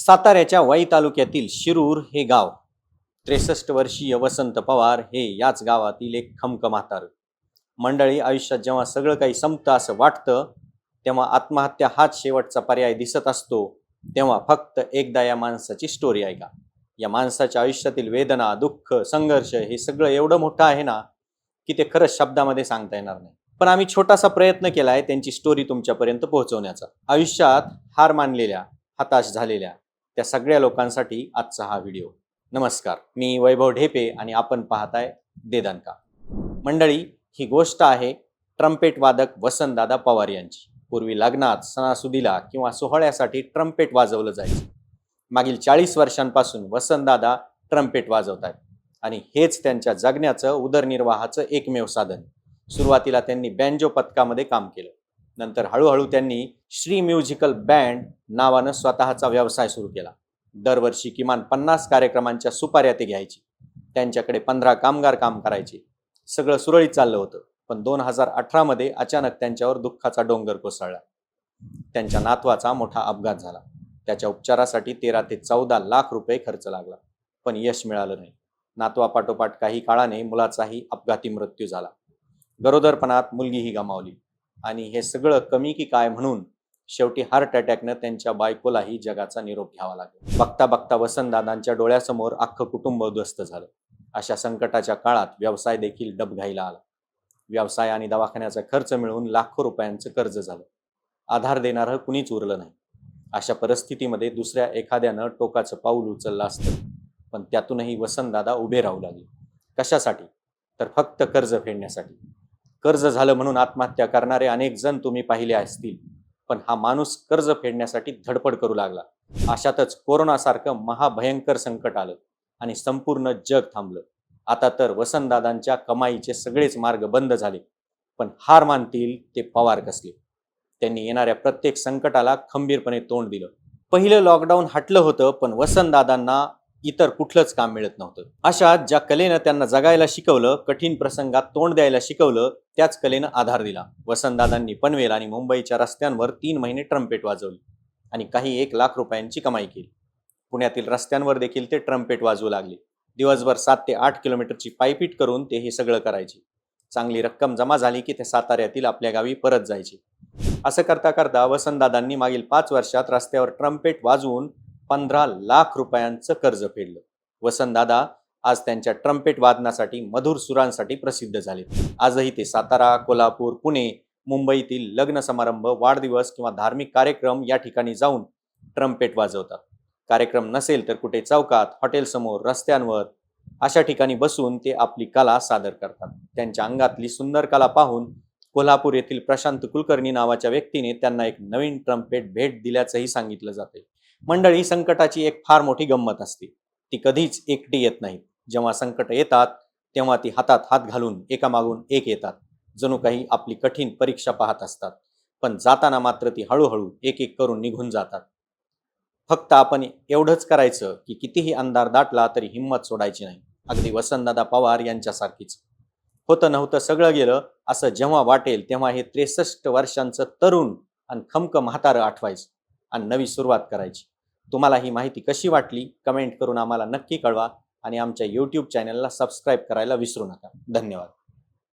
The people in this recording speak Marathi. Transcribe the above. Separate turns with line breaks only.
साताऱ्याच्या वाई तालुक्यातील शिरूर हे गाव. त्रेसष्ट वर्षीय वसंत पवार हे याच गावातील एक खमक म्हातार मंडळी आयुष्यात जेव्हा सगळं काही संपतं असं वाटतं तेव्हा आत्महत्या हाच शेवटचा पर्याय दिसत असतो तेव्हा फक्त एकदा या माणसाची स्टोरी ऐका. या माणसाच्या आयुष्यातील वेदना दुःख संघर्ष हे सगळं एवढं मोठं आहे ना की ते खरंच शब्दामध्ये सांगता येणार नाही. पण आम्ही छोटासा प्रयत्न केला आहे त्यांची स्टोरी तुमच्यापर्यंत पोहोचवण्याचा. आयुष्यात हार मानलेल्या हताश झालेल्या त्या सगळ्या लोकांसाठी आजचा हा व्हिडिओ. नमस्कार मी वैभव ढेपे आणि आपण पाहताय देदानका. मंडळी ही गोष्ट आहे ट्रम्पेट वादक वसंतदादा पवार यांची. पूर्वी लग्नात सणासुदीला किंवा सोहळ्यासाठी ट्रम्पेट वाजवलं जायचं. मागील चाळीस वर्षांपासून वसंतदादा ट्रम्पेट वाजवत आहेत आणि हेच त्यांच्या जगण्याचं उदरनिर्वाहाचं एकमेव साधन. सुरुवातीला त्यांनी बँजो पथकामध्ये काम केलं. नंतर हळूहळू त्यांनी श्री म्युझिकल बँड नावानं स्वतःचा व्यवसाय सुरू केला. दरवर्षी किमान पन्नास कार्यक्रमांच्या सुपाऱ्या ते घ्यायची. त्यांच्याकडे पंधरा कामगार काम करायचे. सगळं सुरळीत चाललं होतं पण दोन हजार अठरामध्ये अचानक त्यांच्यावर दुःखाचा डोंगर कोसळला. त्यांच्या नातवाचा मोठा अपघात झाला. त्याच्या उपचारासाठी तेरा ते चौदा लाख रुपये खर्च लागला पण यश मिळालं नाही. नातवापाठोपाठ काही काळाने मुलाचाही अपघाती मृत्यू झाला. गरोदरपणात मुलगीही गमावली. आणि हे सगळं कमी की काय म्हणून शेवटी हार्ट अटॅकनं त्यांच्या बायकोलाही जगाचा निरोप घ्यावा लागला. बघता बघता वसंतदादांच्या डोळ्यासमोर अख्खं कुटुंब उद्ध्वस्त झालं. अशा संकटाच्या काळात व्यवसाय देखील डबघाईला आला. व्यवसाय आणि दवाखान्याचा खर्च मिळून लाखो रुपयांचं कर्ज झालं. आधार देणारं कुणीच उरलं नाही. अशा परिस्थितीमध्ये दुसऱ्या एखाद्यानं टोकाचं पाऊल उचललं असतं. पण त्यातूनही वसंतदादा उभे राहू लागले. कशासाठी? तर फक्त कर्ज फेडण्यासाठी. कर्ज झालं म्हणून आत्महत्या करणारे अनेक जण तुम्ही पाहिले असतील. पण हा माणूस कर्ज फेडण्यासाठी धडपड करू लागला. अशातच कोरोनासारखं महाभयंकर संकट आलं आणि संपूर्ण जग थांबलं. आता तर वसंतदादांच्या कमाईचे सगळेच मार्ग बंद झाले पण हार मानतील ते पवार कसले? त्यांनी येणाऱ्या प्रत्येक संकटाला खंबीरपणे तोंड दिलं. पहिलं लॉकडाऊन हटलं होतं पण वसंतदादांना इतर कुठलंच काम मिळत नव्हतं. अशा ज्या कलेनं त्यांना जगायला शिकवलं कठीण प्रसंगात तोंड द्यायला शिकवलं त्याच कलेनं आधार दिला. वसंतदादांनी पनवेल आणि मुंबईच्या रस्त्यांवर तीन महिने ट्रम्पेट वाजवली आणि काही एक लाख रुपयांची कमाई केली. पुण्यातील रस्त्यांवर देखील ते ट्रम्पेट वाजवू लागले. दिवसभर सात ते आठ किलोमीटरची पायपीट करून ते हे सगळं करायचे. चांगली रक्कम जमा झाली की ते साताऱ्यातील आपल्या गावी परत जायचे. असं करता करता वसंतदादांनी मागील पाच वर्षात रस्त्यावर ट्रम्पेट वाजवून पंधरा लाख रुपयांचं कर्ज फेडलं. वसंतदादा आज त्यांच्या ट्रम्पेट वादनासाठी मधुर सुरांसाठी प्रसिद्ध झाले आजही ते सातारा कोल्हापूर पुणे मुंबईतील लग्न समारंभ वाढदिवस किंवा धार्मिक कार्यक्रम या ठिकाणी जाऊन ट्रम्पेट वाजवतात. कार्यक्रम नसेल तर कुठे चौकात हॉटेलसमोर रस्त्यांवर अशा ठिकाणी बसून ते आपली कला सादर करतात. त्यांच्या अंगातली सुंदर कला पाहून कोल्हापूर येथील प्रशांत कुलकर्णी नावाच्या व्यक्तीने त्यांना एक नवीन ट्रम्पेट भेट दिल्याचंही सांगितलं जाते मंडळी संकटाची एक फार मोठी गंमत असते. ती कधीच एकटी येत नाही. जेव्हा संकट येतात तेव्हा ती हातात हात घालून एकामागून एक येतात. जणू काही आपली कठीण परीक्षा पाहत असतात. पण जाताना मात्र ती हळूहळू एक एक करून निघून जातात. फक्त आपण एवढंच करायचं की कितीही अंधार दाटला तरी हिंमत सोडायची नाही. अगदी वसंतदादा पवार यांच्यासारखीच. होतं नव्हतं सगळं गेलं असं जेव्हा वाटेल तेव्हा हे त्रेसष्ट वर्षांचं तरुण आणि खमक म्हातारं आठवायचं. आणि नवी सुरुवात करायची. तुम्हाला ही माहिती कशी वाटली कमेंट करून आम्हाला नक्की कळवा आणि आमच्या यूट्यूब चॅनलला सबस्क्राईब करायला विसरू नका. धन्यवाद.